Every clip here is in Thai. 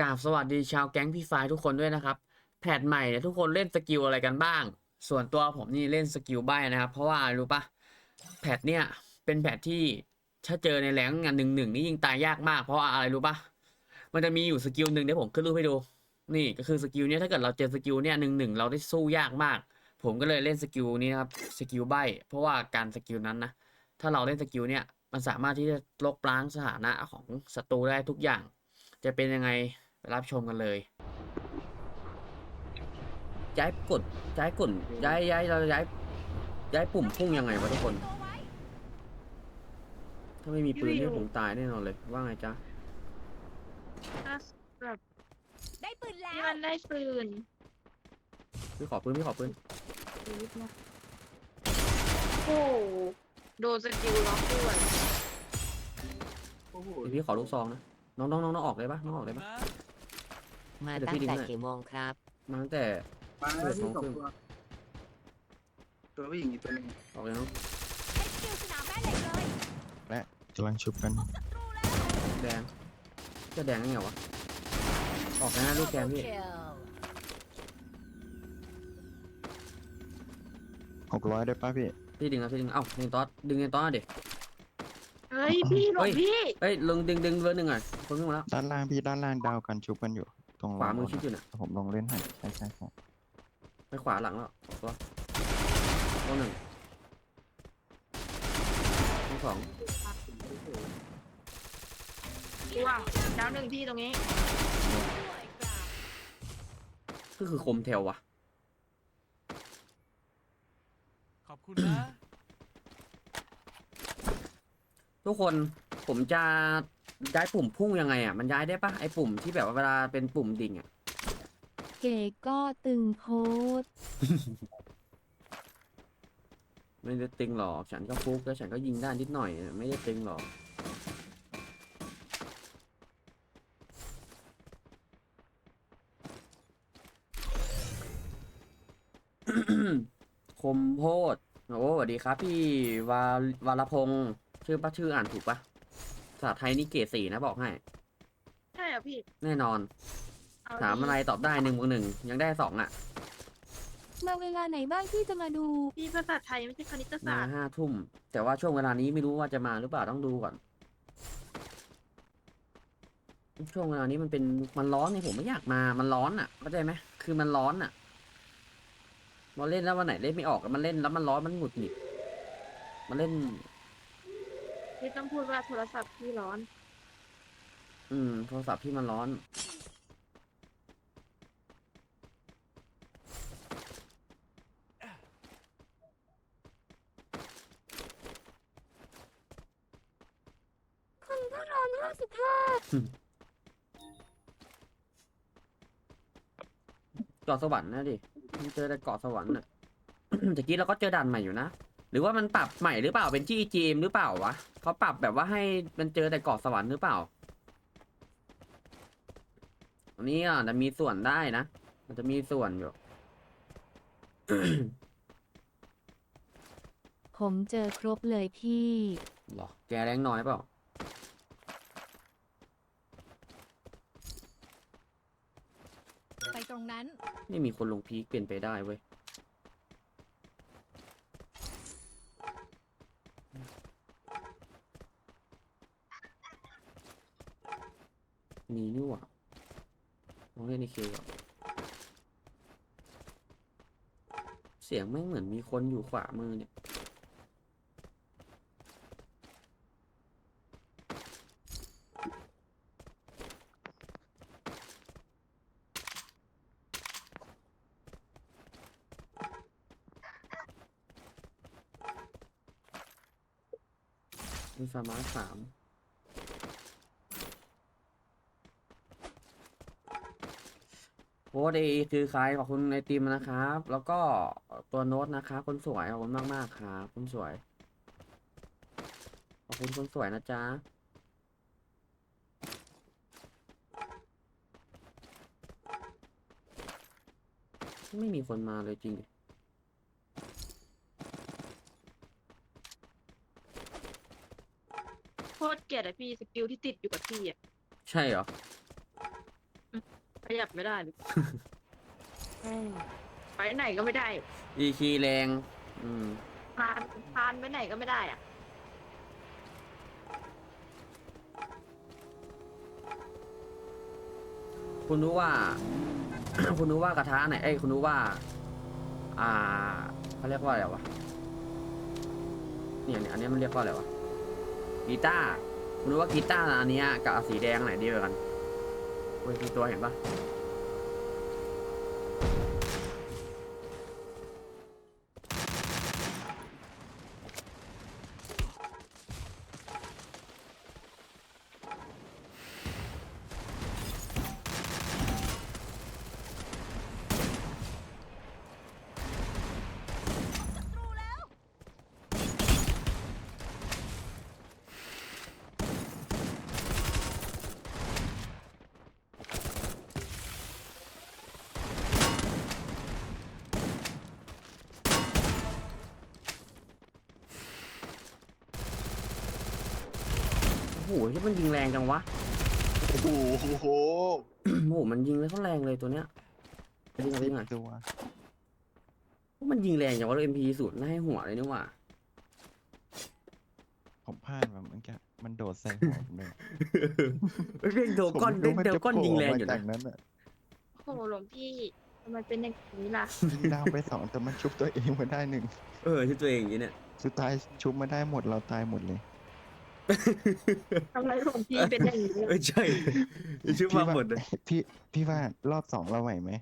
กราบสวัสดีชาวแก๊งพี่ไฟทุกคนด้วยนะครับ แพทใหม่เนี่ยทุกคนเล่นสกิลอะไรกันบ้าง ส่วนตัวผมนี่เล่นสกิลใบนะครับ เพราะว่ารู้ปะแพทเนี่ยเป็นแพทที่ถ้าเจอในแรงงานหนึ่งหนึ่งนี่ยิงตายยากมากเพราะอะไรรู้ปะมันจะมีอยู่สกิลหนึ่งเดี๋ยวผมขึ้นรูปให้ดู นี่ก็คือสกิลเนี่ยถ้าเกิดเราเจอสกิลเนี่ยหนึ่งหนึ่งเราได้สู้ยากมาก ผมก็เลยเล่นสกิลนี้นะครับสกิลใบเพราะว่าการสกิลนั้นนะถ้าเราเล่นสกิลเนี่ยมันสามารถที่จะลบล้างสถานะของศัตรูได้ทุกอย่าง จะเป็นยังไง ไปรับชมกันเลยย้ายกดย้ายกดย้ายย้ายเราย้ายย้ายปุ่มพุ่งยังไงวะทุกคน ถ้าไม่มีปืนนี่ผมตายแน่นอนเลย ว่าไงจ๊ะถ้าแบบได้ปืนแล้ที่วมันได้ปืนพี่ขอปืนพี่ขอปืนโอ้โหโดนสกิลล็อกด้วยเดี๋ยวพี่ขอลูกซองนะน้องน้องน้องน้องออกเลยปะน้องออกเลยปะ มาเดี๋ยวตั้พี่งดึงแต่ให้กี่โมงครับ มาตั้งแต่ มาแล้วที่สองตัวตัวผู้หญิงอีกตัวหนึงออกเลยน้องใช้สกิลสนามแม่เหล็กเลยกำลังชุบกัน พบศัตรูแล้วแดงจะแดงยังไงวะ ออกแล้วนะลูกแกมพี่ หกร้อยได้ป่ะพี่ พี่ดึงนะพี่ดึง เอ้าดึงตอสดึงในตอสเด็ก เฮ้ยพี่หลเฮ้บย พี่เฮ้ยลงดึงดึงเบอร์หนึ่งหน่อยคนขึ้นมาแล้วด้านล่างพี่ด้านล่างดาวกันชุบกันอยู่ ตรงขวามือชิดอยู่น่ะ ผมลงเล่นให้ใช่ใช่ใช่ไปขวาหลังแล้วตัวตัวหนึ่งตัวสองว้าวดาวหนึ่งพี่ตรงนี้ ก็คือคมเทลวะขอบคุณนะ ทุกคนผมจะ ย้ายปุ่มพุ่งยังไงอะ มันย้ายได้ปะไอ้ปุ่มที่แบบว่าเวลาเป็นปุ่มดิ่งอะ เก๋ก็ตึงโพสต์ไม่ได้ตึงหรอกฉันก็ฟุกแล้วฉันก็ยิงได้นิดหน่อย ไม่ได้ตึงหรอก คมโพดโอ้สวัสดีครับ พี่วาวารพงศ์ชื่อปะชื่ออ่านถูกปะ ภาษาไทยนี่เกรดสี่นะบอกให้ ใช่เหรอพี่แน่นอนเอถามดิอะไรตอบได้หนึ่งบวกหนึ่งยังได้สองอะมาเวลาไหนบ้างที่จะมาดู พี่ภาษาไทยไม่ใช่คณิตมาศาสตร์ห้าทุ่ม แต่ว่าช่วงเวลานี้ไม่รู้ว่าจะมาหรือเปล่าต้องดูก่อน ช่วงเวลานี้มันเป็นมันร้อนเนี่ยผมไม่อยากมา มันร้อนอะเข้าใจไหมคือมันร้อนอะมาเล่นแล้ววันไหนเล่นไม่ออกอะมันเล่นแล้วมันร้อนมันหงุดหงิดมันเล่น พี่ต้องพูดว่าโทรศัพท์พี่ร้อน อืม โทรศัพท์ที่มันร้อน คุณก็ร้อนห้าสิบห้าเกาะสวรรค์นะดิมันเจอแต่เกาะสวรรค์น่ะ ตะกี้เราก็เจอด่านใหม่อยู่นะ หรือว่ามันปรับใหม่หรือเปล่าเป็นจี้จีมหรือเปล่าวะเขาปรับแบบว่าให้มันเจอแต่เกาะสวรรค์หรือเปล่าอันนี้อะจะมีส่วนได้นะ มันจะมีส่วนอยู่ ผมเจอครบเลยพี่ หรอ แกแรงน้อยเปล่า ไปตรงนั้น ไม่มีคนลงพีคเป็นไปได้เว้ย มีนี่หว่าลองเล่นในคิวอะเสียงไม่งเหมือนมีคนอยู่ขวามือเนี่ย มีฟาร์มาสาม โค้ดเอคือใครขอบคุณในทีมนะครับ แล้วก็ตัวโน้ตนะครับคนสวยขอบคุณมากมากครับคนสวย ขอบคุณคนสวยนะจ๊ะไม่มีคนมาเลยจริงโคตรเกลียดอะพี่สกิลที่ติดอยู่กับพี่อะใช่เหรอ ยับไม่ได้เลยอืมไปไหนก็ไม่ได้อีคีแรง อืม พานพานไปไหนก็ไม่ได้อะคุณรู้ว่า คุณรู้ว่ากระทะไหนเอ้ยคุณรู้ว่า อ่าเขาเรียกว่าอะไรวะเนี่ยเนี่ยอันนี้มันเรียกว่าอะไรวะกีตาร์คุณรู้ว่ากีตาร์อันเนี้ยกับสีแดงไหนดีกว่ากัน เว้ยมีตัวเห็นปะ โอ้โหที่มันยิงแรงจังวะ โอ้โหโอ้โหมันยิงแล้วเขาแรงเลยตัวเนี้ยไปยิงอะไรหน่อยตัวมันยิงแรงจังวะเอ็มพีสูตรน่าให้หัวเลยนี่หว่าผมพลาดแบบเมื่อกี้มันโดดใส่หัวผมเลยเร่งเดวก้อนผมเร่งไม่เดวจะก้อนโผล่ยิงแรงมาอยู่จานะกนั้นอะโอ้โหหลวงพี่ทำไมเป็นอย่างนี้ล่ะยิงดาวไปสองแต่มันชุบตัวเองมาได้หนึ่งเออที่ตัวเองอย่างนี้เนี่ยสุดท้ายชุบมาได้หมดเราตายหมดเลย ทำไมหลวงพี่เป็นอย่างนี้เออใช่ชื่อมาหมดเลยพี่พี่ว่ารอบสองเราไหวไหม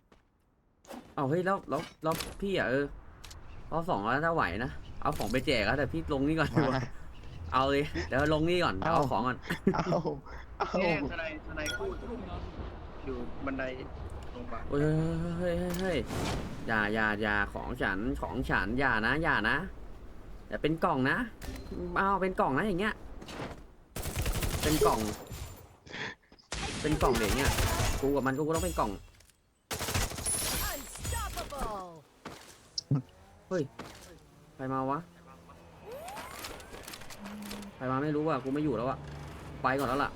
เอาเฮ้ยแล้วแล้วแล้วพี่อะเออรอบสองแล้วถ้าไหวนะเอาของไปแจกอะแต่พี่ลงนี่ก่อนดีกว่ามาเอาเลยเดี๋ยวลงนี่ก่อนเดี๋ยวเอาเอาของก่อนเอาเอาเนี่ยทนายทนายพูดอยู่บันไดโรงพยาบาลเฮ้ยเฮ้ยเฮ้ยเฮ้ยอย่าอย่าอย่าของฉันของฉันอย่านะอย่านะอย่าเป็นกล่องนะเอาเป็นกล่องนะอย่างเงี้ย เป็นกล่อง เป็นกล่องเดี๋ยวอย่างเงี้ยกูกับมันกูก็ต้องเป็นกล่องเฮ้ย ใครมาวะ ใครมาไม่รู้ว่ะ กูไม่อยู่แล้วอะไปก่อนแล้วล่ะ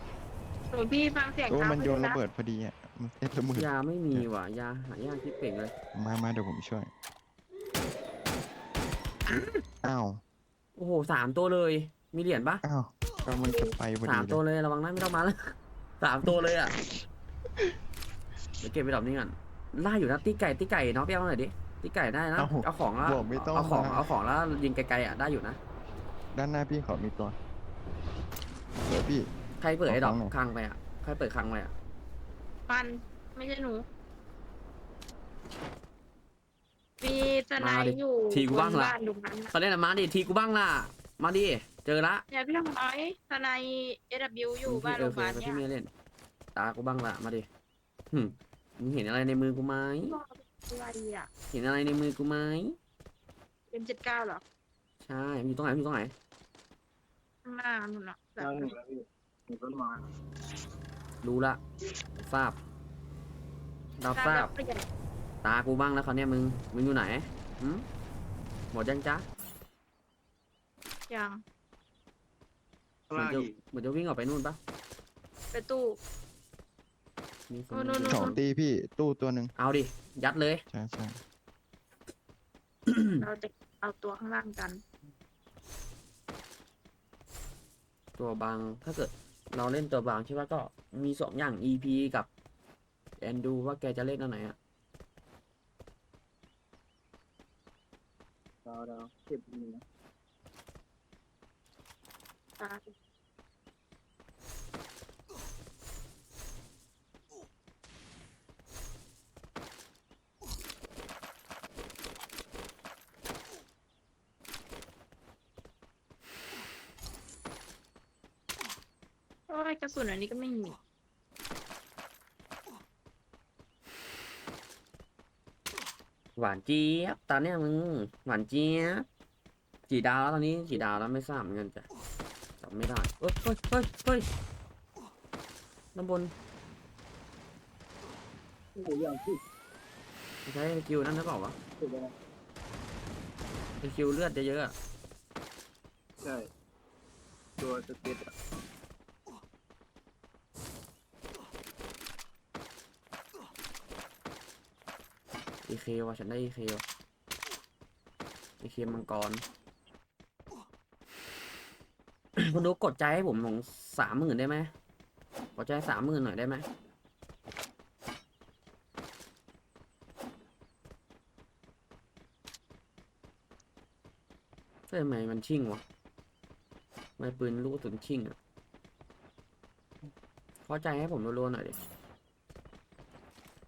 หลวงพี่ฟังเสียงโอ้เท้ามันโยนไระเบิดพอดีอะ มันเซ็ตระเบิดยาไม่มีว่ะ ยาหายากที่เป่งเลย มามาเดี๋ยวผมช่วย อ้าว โอ้โหสามตัวเลย มีเหรียญปะ อ้าว ก็มันจะไปพอสาดีมตัวเลยเลยระวังนะไม่ต้องมาแล้วสามตัวเลยอะเดี๋ยวเก็บไปดอกนี้ก่อนล่าอยู่นะตีไก่ตีไก่เนาะเปี้ยวหน่อยดิตีไก่ได้นะเอ้าเอาของแล้วบอกไม่ต้องเอาของมาเอาของแล้วยิงไกลๆอะได้อยู่นะด้านหน้าพี่ขอมีตัวเดี๋ยวพี่ ใครเปิดไอ้ดอกเอาของหน่อยคลังไปอะใครเปิดคลังไปอะปันไม่ใช่หนู มีทนายอยู่ทีกูบบ้างนละบ้านตรงนั้นน่ะเขาเล่นอะมาดิทีกูบ้างล่ะมาดิ เจอละเนี่ยพี่ทำน้อยทนายเอวอยู่บ้านเอโรองพยาบาลโอเคเนี่ยพี่ไม่เล่น ตากูบ้างละมาดิหึมึงเห็นอะไรในมือกูไหมอะไรอะเห็นอะไรในมือกูไหมเป็นเจ็ดเก้าเหรอ ใช่มันอยู่ตรงไหนมันอยู่ตรงไหนข้างหน้านู่นน่ะแบบเก้าหนึ่งแล้วพี่มีต้นไม้รู้ละทราบรับทราบเปลี่ยนตากูบ้างแล้วเขาวเนี่ยมึง มึงอยู่ไหนหืมหมดยังจ๊ะยัง ข้างเหมือล่านงจะอีกเหมือนจะวิ่งออกไปนู่นปะไปตู้ มีคนโอ้โน่นอยู่สองตีพี่ตู้ตัวหนึ่งเอาดิ ยัดเลย ใช่ใช่เราจะเอาตัวข้างล่างกัน ตัวบาง ถ้าเกิดเราเล่นตัวบางใช่ปะก็มีสองอย่าง EP กับแอนดูว่าแกจะเล่นอันไหนอะดาวดาวเก็บมือนะ ตาโอ้ยกระสุนอันนี้ก็ไม่มี หวานเจี๊ยบตอนเนี้ยมึง หวานเจี๊ยบกี่ดาวแล้วตอนนี้กี่ดาวแล้วไม่ทราบเหมือนกันจ้ะ ไม่ได้เฮ้ยเฮ้ยเฮ้ยเฮ้ยด้านบนโอ้โหอย่างที่ใช้คิวนั่นหรือเปล่าวะสุดเลยนะไอคิวเลือดเยอะๆอะใช่ ตัวสเก็ตอะเอเคว่ะฉันได้เอเคว่ะเอเคมังกร คุณดูกดใจให้ผมของสามหมื่นได้ไหมกดใจสามหมื่นหน่อยได้ไหมเฮ้ยทำไมมันชิ่งวะทำไมปืนลูกกระสุนชิ่งอะขอใจให้ผมรัวๆหน่อยดิ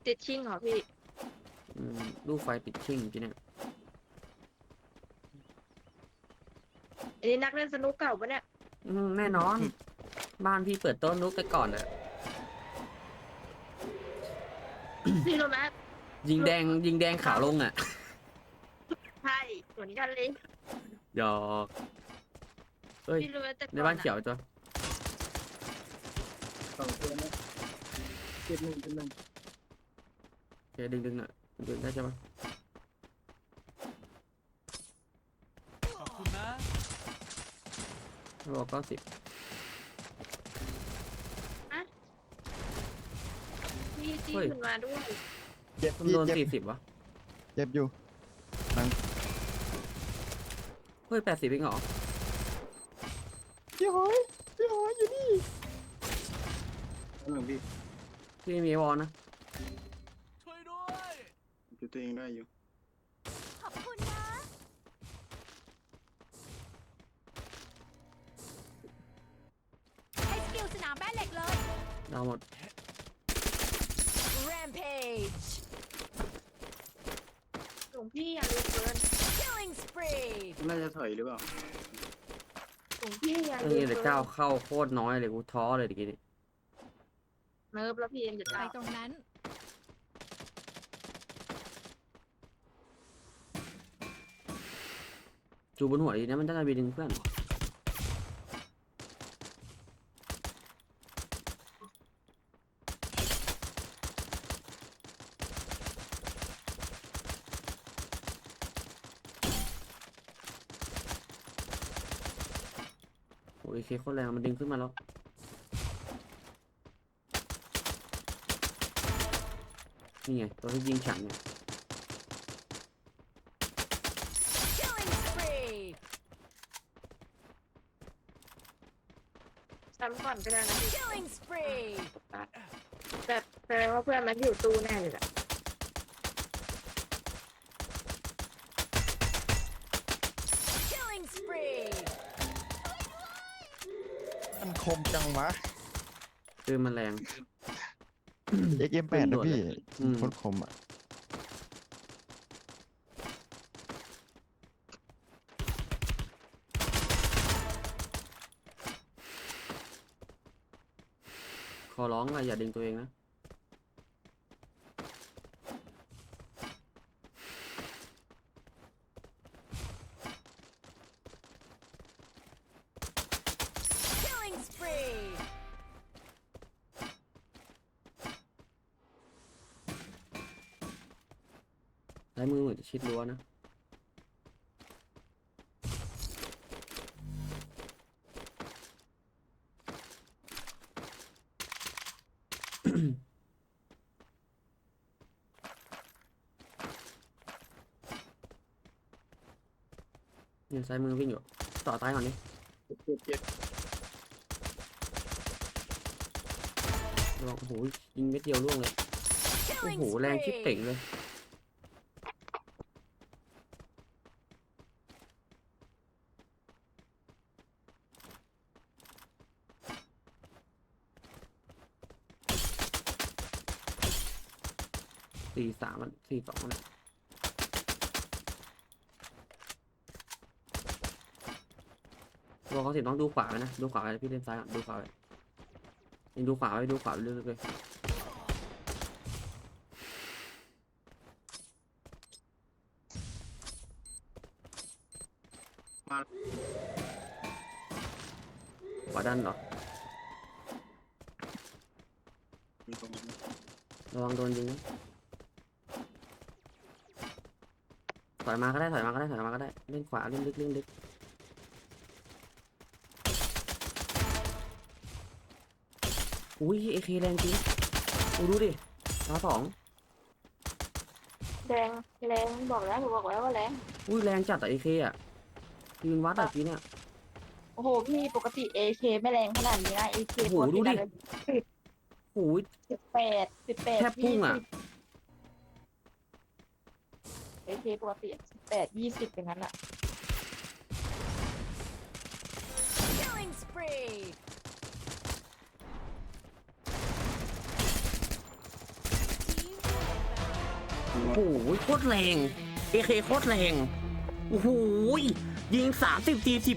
ติดชิงเหรอพี่อืมลูกไฟติดชิ่งจริงเนี่ยอันนี้นักเล่นสนุกเก่าปะเนี่ย อืมแน่นอน บ้านพี่เปิดโต้นนุกไปก่อนเลยพี่รู้ไหมยิงแดง ยิงแดงขาวลงอะใช่เหมือนกันเลยหยอกเอ้ยพี่รู้ไหมแต่ก่อในบ้านเขียวตัวสองตัวนะเจ็ดหนึ่งเป็นหนึ่งโอเคดึงดึงหน่อยดึงได้ใช่ไห รอเก้าสิบพี่จี้ขึ้นมาด้วยเจ็บผมพี่โดนเจ็บสี่สิบวะ เจ็บอยู่ เฮ้ยแปดสิบเองเหรอ พี่หอยพี่หอยอยู่นี่หนึ่งพี่พี่ไม่มีวอลนะ ช่วยด้วย อยู่ตัวเองได้อยู่ เราหมด Rampage หลวงพี่อย่าลืมเกิน Killing spree น่าจะถอยหรือเปล่าหลวงพี่อย่าเอลือมแต่เกิเก้านเข้าโคตรน้อยเลยกูท้อเลยตะกี้นี่เนิร์ฟแล้วพี่เอ็มจะไปตายตรงนั้น จูบนหัวดีนะมันจะได้ไปดึงเพื่อนโอเคโคตรแรงมันดึงขึ้นมาแล้วนี่ไงตัวที่ยิงฉันเนี่ยซ้ำก่อนก็ได้นะพี่ Killing spree แบบแสดงว่าเพื่อนมันอยู่ตู้แน่เลยแหละ Killing spree มันคมจังวะ คือมันแรง XM8 ปืนโดนะดพี่เลยอืม โคตรคมอะขอร้องอะอย่าดึงตัวเองนะ ชิดรั้วนะ เนี่ยซ้ายมือวิ่งอยู่ ต่อตายก่อนดิเจ็ดเจ็ดเจ็ดระวังโอ้โหยิงเม็ดเดียวล่วงเลย โอ้ Killing โห แรงชิบ spree เป่งเลย สี่สามมันสี่สองมันตัวเขาสิต้องดูขวาไว้นะดูขวาไว้พี่เล่นซ้ายก่อนดูขวาไว้ยังดูขวาไว้ดูขวาไปเรื่อยๆเลยมาขวาดันเหรอมีตรงนั้นระวังโดนยิงนะ ถอยมาก็ได้ถอยมาก็ได้ถอยมาก็ได้เล่นขวาเล่นลึกเล่นลึกอุ้ยเอเคแรงจริงอูดูดิดาวสองแรงแรงบอกแล้วหนูบอกแล้วว่าแรงอุ้ยแรงจัดอะเอเคอะยืนวัดอะกี้เนี่ยโอ้โหพี่ปกติ AK ไม่แรงขนาดนี้นะ AK โอ้โหดูดิโอ้ยสิบแปดสิบแปดแทบพุ่งอะ เอเคปกติสิบแปดยี่สิบอย่างนั้นอะ Killing spree. โอ้โหโคตรแรงเอเคโคตรแรง โอ้โหยิงสามสิบสี่สิบ